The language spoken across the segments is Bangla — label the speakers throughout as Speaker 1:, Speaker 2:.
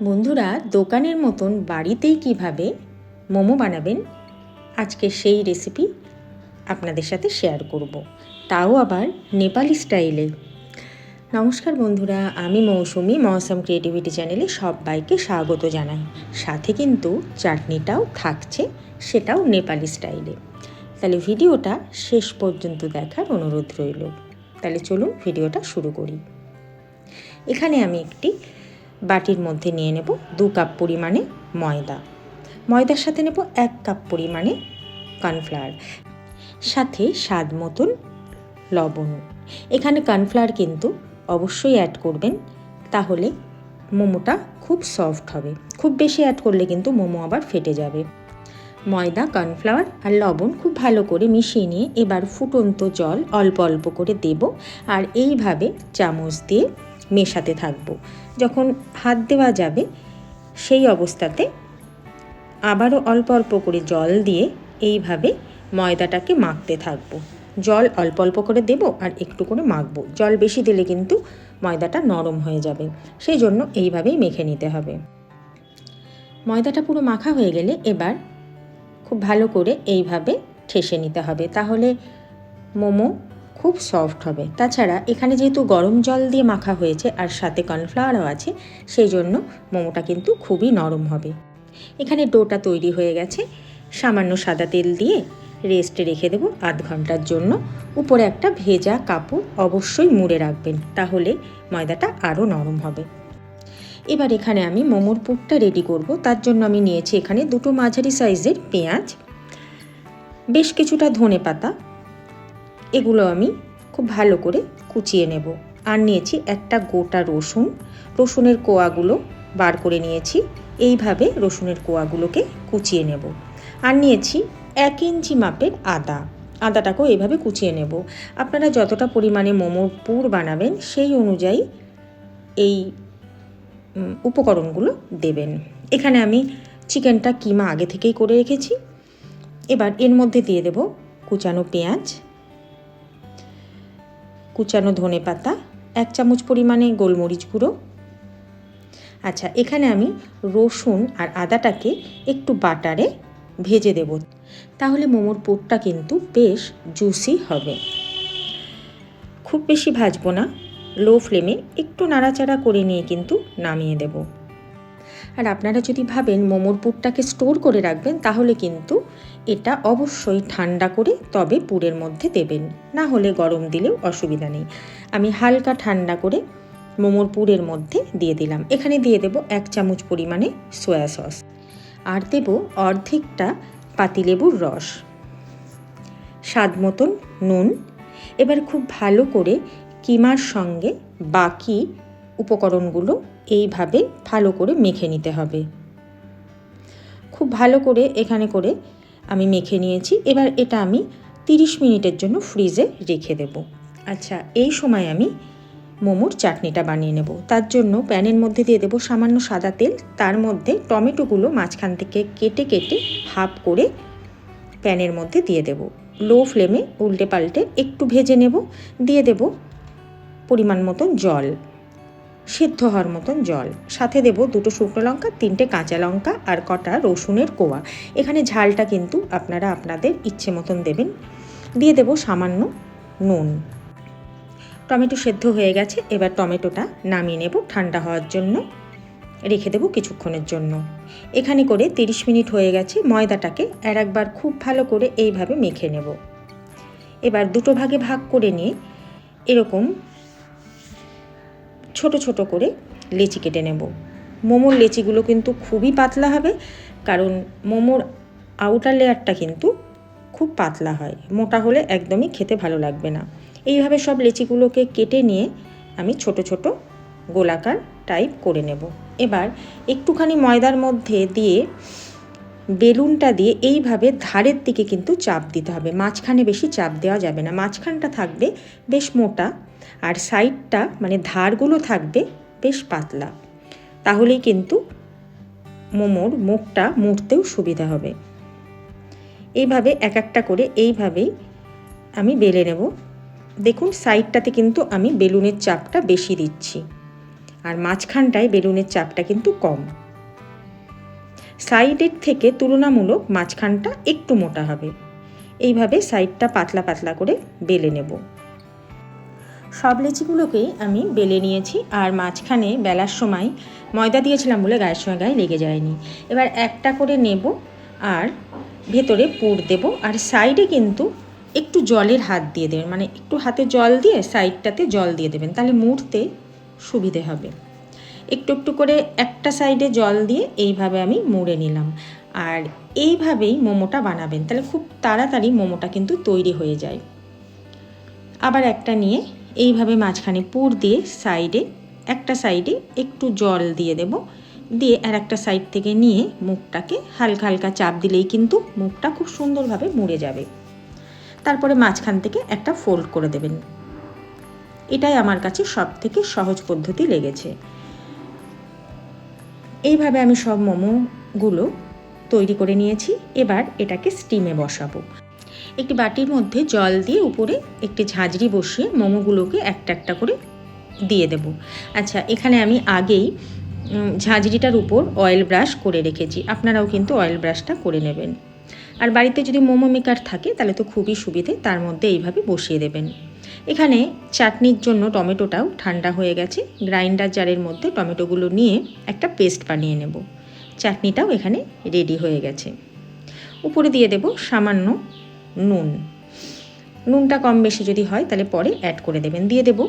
Speaker 1: বন্ধুরা, দোকানের মতন বাড়িতেই কীভাবে মোমো বানাবেন, আজকে সেই রেসিপি আপনাদের সাথে শেয়ার করব। তাও আবার নেপালি স্টাইলে নমস্কার বন্ধুরা, আমি মৌসুমি, মৌসুম ক্রিয়েটিভিটি চ্যানেলে সবাইকে স্বাগত জানাই। সাথে কিন্তু চাটনিটাও থাকছে, সেটাও নেপালি স্টাইলে তাহলে ভিডিওটা শেষ পর্যন্ত দেখার অনুরোধ রইল। তাহলে চলুন ভিডিওটা শুরু করি। এখানে আমি একটি বাটির মধ্যে নিয়ে নেব দু কাপ পরিমাণে ময়দা। ময়দার সাথে নেব এক কাপ পরিমাণে কর্নফ্লাওয়ার। সাথে স্বাদ মতন লবণ। এখানে কর্নফ্লাওয়ার কিন্তু অবশ্যই অ্যাড করবেন, তাহলে মোমোটা খুব সফট হবে। খুব বেশি অ্যাড করলে কিন্তু মোমো আবার ফেটে যাবে। ময়দা, কর্নফ্লাওয়ার আর লবণ খুব ভালো করে মিশিয়ে নিয়ে এবার ফুটন্ত জল অল্প অল্প করে দেব, আর এইভাবে চামচ দিয়ে মেশাতে থাকব। যখন হাত দেওয়া যাবে, সেই অবস্থাতে আবারও অল্প অল্প করে জল দিয়ে এইভাবে ময়দাটাকে মাখতে থাকব। জল অল্প অল্প করে দেব আর একটু করে মাখবো। জল বেশি দিলে কিন্তু ময়দাটা নরম হয়ে যাবে। সেই জন্য এইভাবেই মেখে নিতে হবে। ময়দাটা পুরো মাখা হয়ে গেলে এবার খুব ভালো করে এইভাবে ঠেসে নিতে হবে। তাহলে মোমো খুব সফট হবে। তাছাড়া এখানে যেহেতু গরম জল দিয়ে মাখা হয়েছে আর সাথে কর্নফ্লাওয়ারও আছে, সেই জন্য মোমোটা কিন্তু খুবই নরম হবে। এখানে ডোটা তৈরি হয়ে গেছে। সামান্য সাদা তেল দিয়ে রেস্টে রেখে দেবো আধ ঘণ্টার জন্য। উপরে একটা ভেজা কাপড় অবশ্যই মুড়ে রাখবেন, তাহলে ময়দাটা আরও নরম হবে। এবার এখানে আমি মোমোর পুরটা রেডি করব। তার জন্য আমি নিয়েছি এখানে দুটো মাঝারি সাইজের পেঁয়াজ, বেশ কিছুটা ধনে পাতা এগুলো আমি খুব ভালো করে কুচিয়ে নেব। আর নিয়েছি একটা গোটা রসুন। রসুনের কোয়াগুলো বার করে নিয়েছি। এইভাবে রসুনের কোয়াগুলোকে কুচিয়ে নেব। আর নিয়েছি এক ইঞ্চি মাপের আদা। আদাটাকেও এইভাবে কুচিয়ে নেব। আপনারা যতটা পরিমাণে মোমোর পুর বানাবেন সেই অনুযায়ী এই উপকরণগুলো দেবেন। এখানে আমি চিকেনটা কিমা আগে থেকেই করে রেখেছি। এবার এর মধ্যে দিয়ে দেব কুচানো পেঁয়াজ। কুচানো ধনে পাতা, এক চামচ পরিমাণে গোলমরিচ গুঁড়ো। আচ্ছা এখানে আমি রসুন আর আদাটাকে একটু বাটারে ভেজে দেব। তাহলে মোমোর পোটটা কিন্তু বেশ জুসি হবে। খুব বেশি ভাজবো না লো ফ্লেমে একটু নাড়াচাড়া করে নিয়ে কিন্তু নামিয়ে দেব। আর আপনারা যদি ভাবেন মোমোর পুরটাকে স্টোর করে রাখবেন, তাহলে কিন্তু এটা অবশ্যই ঠান্ডা করে তবে পুরের মধ্যে দেবেন। না হলে গরম দিলেও অসুবিধা নেই। আমি হালকা ঠান্ডা করে মোমোর পুরের মধ্যে দিয়ে দিলাম। এখানে দিয়ে দেব এক চামচ পরিমাণে সয়া সস। আর দেব অর্ধেকটা পাতিলেবুর রস। স্বাদ মতন নুন। এবার খুব ভালো করে কিমার সঙ্গে বাকি উপকরণগুলো এইভাবে ভালো করে মেখে নিতে হবে। খুব ভালো করে এখানে করে আমি মেখে নিয়েছি। এবার এটা আমি 30 মিনিটের জন্য ফ্রিজে রেখে দেব। আচ্ছা এই সময় আমি মোমোর চাটনিটা বানিয়ে নেব। তার জন্য প্যানের মধ্যে দিয়ে দেবো সামান্য সাদা তেল। তার মধ্যে টমেটোগুলো মাঝখান থেকে কেটে কেটে হাফ করে প্যানের মধ্যে দিয়ে দেব। লো ফ্লেমে উল্টে পাল্টে একটু ভেজে নেব। দিয়ে দেব পরিমাণ মতন জল। সিদ্ধ হওয়ার মতন জল। সাথে দেব দুটো শুকনো লঙ্কা, তিনটে কাঁচা লঙ্কা আর কটা রসুনের কোয়া। এখানে ঝালটা কিন্তু আপনারা আপনাদের ইচ্ছে মতন দেবেন। দিয়ে দেব সামান্য নুন। টমেটো সেদ্ধ হয়ে গেছে, এবার টমেটোটা নামিয়ে নেব ঠান্ডা হওয়ার জন্য। রেখে দেবো কিছুক্ষণের জন্য। এখানে করে 30 মিনিট হয়ে গেছে, ময়দাটাকে আর একবার খুব ভালো করে এইভাবে মেখে নেব। এবার দুটো ভাগে ভাগ করে নিয়ে এরকম ছোট ছোট করে লেচি কেটে নেব। মোমোর লেচিগুলো কিন্তু খুবই পাতলা হবে, কারণ মোমোর আউটার লেয়ারটা কিন্তু খুব পাতলা হয়। মোটা হলে একদমই খেতে ভালো লাগবে না। এইভাবে সব লেচিগুলোকে কেটে নিয়ে আমি ছোট ছোট গোলাকার টাইপ করে নেব। এবার একটুখানি ময়দার মধ্যে দিয়ে বেলুনটা দিয়ে এইভাবে ধারের দিকে কিন্তু চাপ দিতে হবে। মাঝখানে বেশি চাপ দেওয়া যাবে না। মাঝখানটা থাকবে বেশ মোটা আর সাইডটা মানে ধারগুলো থাকবে বেশ পাতলা। তাহলেই কিন্তু মোমোর মুখটা মুড়তেও সুবিধা হবে। এইভাবে এক একটা করে এইভাবেই আমি বেলে নেব। দেখুন, সাইডটাতে কিন্তু আমি বেলুনের চাপটা বেশি দিচ্ছি। আর মাঝখানটায় বেলুনের চাপটা কিন্তু কম। সাইডের থেকে তুলনামূলক মাঝখানটা একটু মোটা হবে। এইভাবে সাইডটা পাতলা পাতলা করে বেলে নেব। সব লেচিগুলোকেই আমি বেলে নিয়েছি আর মাঝখানে বেলার সময় ময়দা দিয়েছিলাম বলে গায়ের সঙ্গে গায়ে লেগে যায়নি। এবার একটা করে নেব আর ভেতরে পুর দেব আর সাইডে কিন্তু একটু জলের হাত দিয়ে দেবেন। মানে একটু হাতে জল দিয়ে সাইডটাতে জল দিয়ে দেবেন। তাহলে মুড়তে সুবিধে হবে। একটু একটু করে একটা সাইডে জল দিয়ে এইভাবে আমি মুড়ে নিলাম। আর এইভাবেই মোমোটা বানাবেন, তাহলে খুব তাড়াতাড়ি মোমোটা কিন্তু তৈরি হয়ে যায়। আবার একটা নিয়ে এইভাবে মাঝখানে পুর দিয়ে সাইডে, একটা সাইডে একটু জল দিয়ে দেব। দিয়ে আর একটা সাইড থেকে নিয়ে মুখটাকে হালকা হালকা চাপ দিলেই কিন্তু মুখটা খুব সুন্দরভাবে মুড়ে যাবে। তারপরে মাঝখান থেকে একটা ফোল্ড করে দেবেন। এটাই আমার কাছে সব থেকে সহজ পদ্ধতি লেগেছে। এইভাবে আমি সব মোমোগুলো তৈরি করে নিয়েছি। এবার এটাকে স্টিমে বসাবো। একটি বাটির মধ্যে জল দিয়ে উপরে একটি ঝাঁঝরি বসিয়ে মোমোগুলোকে একটা একটা করে দিয়ে দেব। আচ্ছা এখানে আমি আগেই ঝাঁঝরিটার উপর অয়েল ব্রাশ করে রেখেছি। আপনারাও কিন্তু অয়েল ব্রাশটা করে নেবেন। আর বাড়িতে যদি মোমো মেকার থাকে, তাহলে তো খুবই সুবিধে, তার মধ্যে এইভাবে বসিয়ে দেবেন। এখানে চাটনির জন্য টমেটোটাও ঠান্ডা হয়ে গেছে। গ্রাইন্ডার জারের মধ্যে টমেটোগুলো নিয়ে একটা পেস্ট বানিয়ে নেব। চাটনিটাও এখানে রেডি হয়ে গেছে। উপরে দিয়ে দেব সামান্য নুন। নুনটা কম বেশি যদি হয় তাহলে পরে অ্যাড করে দেবেন। দিয়ে দেব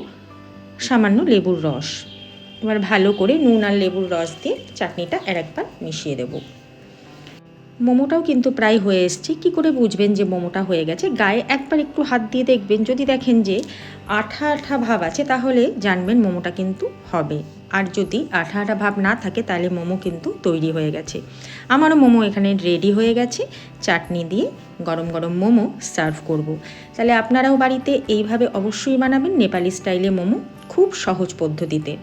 Speaker 1: সামান্য লেবুর রস। এবার ভালো করে নুন আর লেবুর রস দিয়ে চাটনিটা আর একবার মিশিয়ে দেবো। মোমোটাও কিন্তু প্রায় হয়ে এসছে। কি করে বুঝবেন যে মোমোটা হয়ে গেছে? গায়ে একবার একটু হাত দিয়ে দেখবেন। যদি দেখেন যে আঠা আঠা ভাব আছে, তাহলে জানবেন মোমোটা কিন্তু হবে। আর যদি আঠা আঠা ভাব না থাকে, তাহলে মোমো কিন্তু তৈরি হয়ে গেছে। আমারও মোমো এখানে রেডি হয়ে গেছে। চাটনি দিয়ে গরম গরম মোমো সার্ভ করব। তাহলে আপনারাও বাড়িতে এইভাবে অবশ্যই বানাবেন নেপালি স্টাইলে মোমো খুব সহজ পদ্ধতিতে।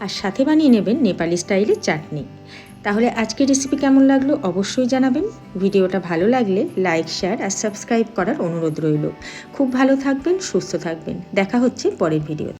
Speaker 1: আর সাথে বানিয়ে নেবেন নেপালি স্টাইলের চাটনি। তাহলে আজকের রেসিপি কেমন লাগল অবশ্যই জানাবেন। ভিডিওটা ভালো লাগলে লাইক শেয়ার আর সাবস্ক্রাইব করার অনুরোধ রইল। খুব ভালো থাকবেন, সুস্থ থাকবেন। দেখা হচ্ছে পরের ভিডিও